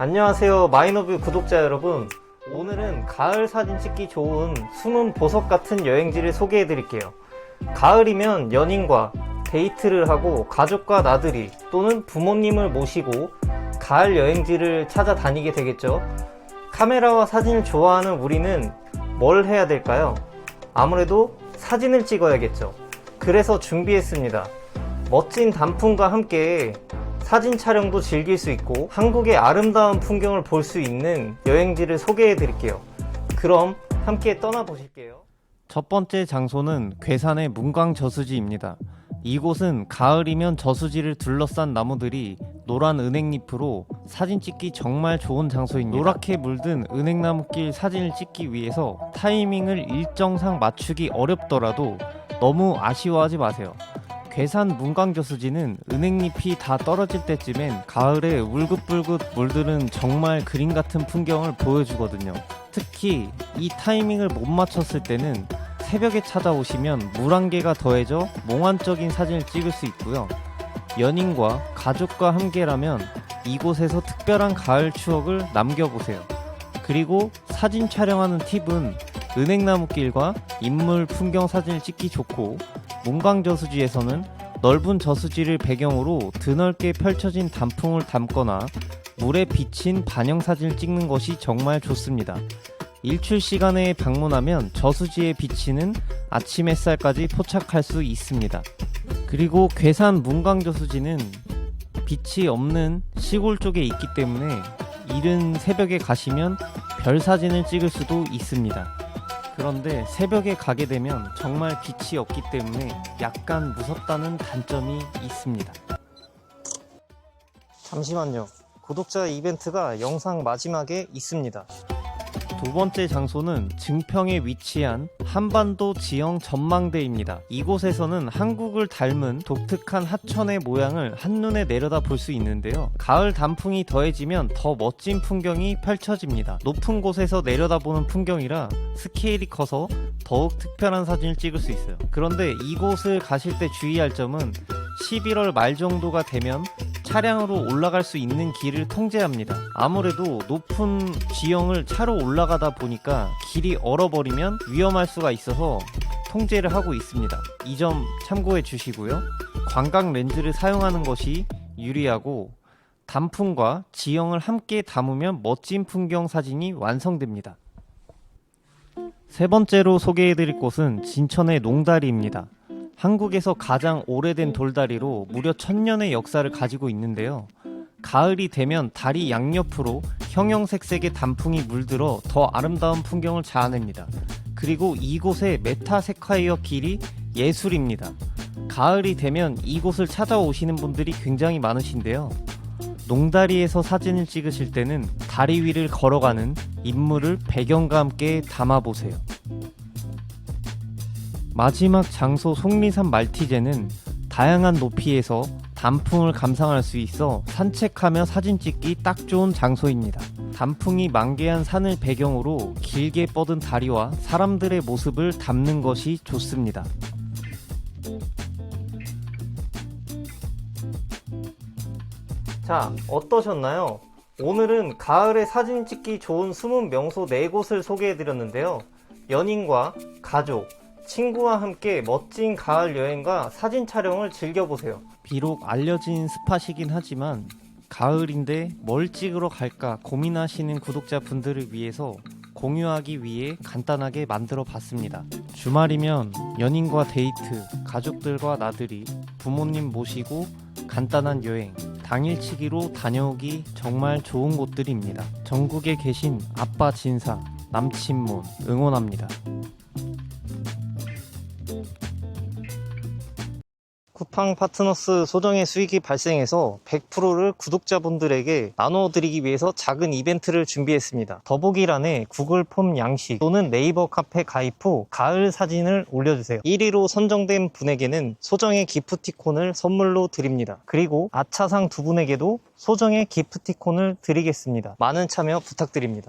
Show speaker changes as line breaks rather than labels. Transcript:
안녕하세요 마이너뷰 구독자 여러분. 오늘은 가을 사진 찍기 좋은 숨은 보석 같은 여행지를 소개해 드릴게요. 가을이면 연인과 데이트를 하고 가족과 나들이 또는 부모님을 모시고 가을 여행지를 찾아다니게 되겠죠. 카메라와 사진을 좋아하는 우리는 뭘 해야 될까요? 아무래도 사진을 찍어야겠죠. 그래서 준비했습니다. 멋진 단풍과 함께 사진 촬영도 즐길 수 있고 한국의 아름다운 풍경을 볼 수 있는 여행지를 소개해 드릴게요. 그럼 함께 떠나 보실게요. 첫 번째 장소는 괴산의 문광 저수지입니다. 이곳은 가을이면 저수지를 둘러싼 나무들이 노란 은행잎으로 사진 찍기 정말 좋은 장소입니다. 노랗게 물든 은행나무길 사진을 찍기 위해서 타이밍을 일정상 맞추기 어렵더라도 너무 아쉬워하지 마세요. 괴산 문광저수지는 은행잎이 다 떨어질 때쯤엔 가을에 울긋불긋 물들은 정말 그림 같은 풍경을 보여주거든요. 특히 이 타이밍을 못 맞췄을 때는 새벽에 찾아오시면 물안개가 더해져 몽환적인 사진을 찍을 수 있고요. 연인과 가족과 함께라면 이곳에서 특별한 가을 추억을 남겨보세요. 그리고 사진 촬영하는 팁은 은행나무길과 인물 풍경 사진을 찍기 좋고 문광저수지에서는 넓은 저수지를 배경으로 드넓게 펼쳐진 단풍을 담거나 물에 비친 반영 사진을 찍는 것이 정말 좋습니다. 일출 시간에 방문하면 저수지에 비치는 아침 햇살까지 포착할 수 있습니다. 그리고 괴산 문광저수지는 빛이 없는 시골 쪽에 있기 때문에 이른 새벽에 가시면 별 사진을 찍을 수도 있습니다. 그런데 새벽에 가게 되면 정말 빛이 없기 때문에 약간 무섭다는 단점이 있습니다. 잠시만요. 구독자 이벤트가 영상 마지막에 있습니다. 두 번째 장소는 증평에 위치한 한반도 지형 전망대입니다. 이곳에서는 한국을 닮은 독특한 하천의 모양을 한눈에 내려다 볼 수 있는데요. 가을 단풍이 더해지면 더 멋진 풍경이 펼쳐집니다. 높은 곳에서 내려다보는 풍경이라 스케일이 커서 더욱 특별한 사진을 찍을 수 있어요. 그런데 이곳을 가실 때 주의할 점은 11월 말 정도가 되면 차량으로 올라갈 수 있는 길을 통제합니다. 아무래도 높은 지형을 차로 올라가다 보니까 길이 얼어버리면 위험할 수가 있어서 통제를 하고 있습니다. 이 점 참고해 주시고요. 광각 렌즈를 사용하는 것이 유리하고 단풍과 지형을 함께 담으면 멋진 풍경 사진이 완성됩니다. 세 번째로 소개해 드릴 곳은 진천의 농다리입니다. 한국에서 가장 오래된 돌다리로 무려 천년의 역사를 가지고 있는데요. 가을이 되면 다리 양옆으로 형형색색의 단풍이 물들어 더 아름다운 풍경을 자아냅니다. 그리고 이곳의 메타 세콰이어 길이 예술입니다. 가을이 되면 이곳을 찾아오시는 분들이 굉장히 많으신데요. 농다리에서 사진을 찍으실 때는 다리 위를 걸어가는 인물을 배경과 함께 담아보세요. 마지막 장소 속리산 말티제는 다양한 높이에서 단풍을 감상할 수 있어 산책하며 사진 찍기 딱 좋은 장소입니다. 단풍이 만개한 산을 배경으로 길게 뻗은 다리와 사람들의 모습을 담는 것이 좋습니다. 자, 어떠셨나요? 오늘은 가을에 사진 찍기 좋은 숨은 명소 4곳을 소개해 드렸는데요. 연인과 가족, 친구와 함께 멋진 가을 여행과 사진 촬영을 즐겨보세요. 비록 알려진 스팟이긴 하지만 가을인데 뭘 찍으러 갈까 고민하시는 구독자분들을 위해서 공유하기 위해 간단하게 만들어 봤습니다. 주말이면 연인과 데이트, 가족들과 나들이, 부모님 모시고 간단한 여행, 당일치기로 다녀오기 정말 좋은 곳들입니다. 전국에 계신 아빠 진사, 남친몬 응원합니다. 쿠팡 파트너스 소정의 수익이 발생해서 100%를 구독자분들에게 나눠드리기 위해서 작은 이벤트를 준비했습니다. 더보기란에 구글 폼 양식 또는 네이버 카페 가입 후 가을 사진을 올려주세요. 1위로 선정된 분에게는 소정의 기프티콘을 선물로 드립니다. 그리고 아차상 두 분에게도 소정의 기프티콘을 드리겠습니다. 많은 참여 부탁드립니다.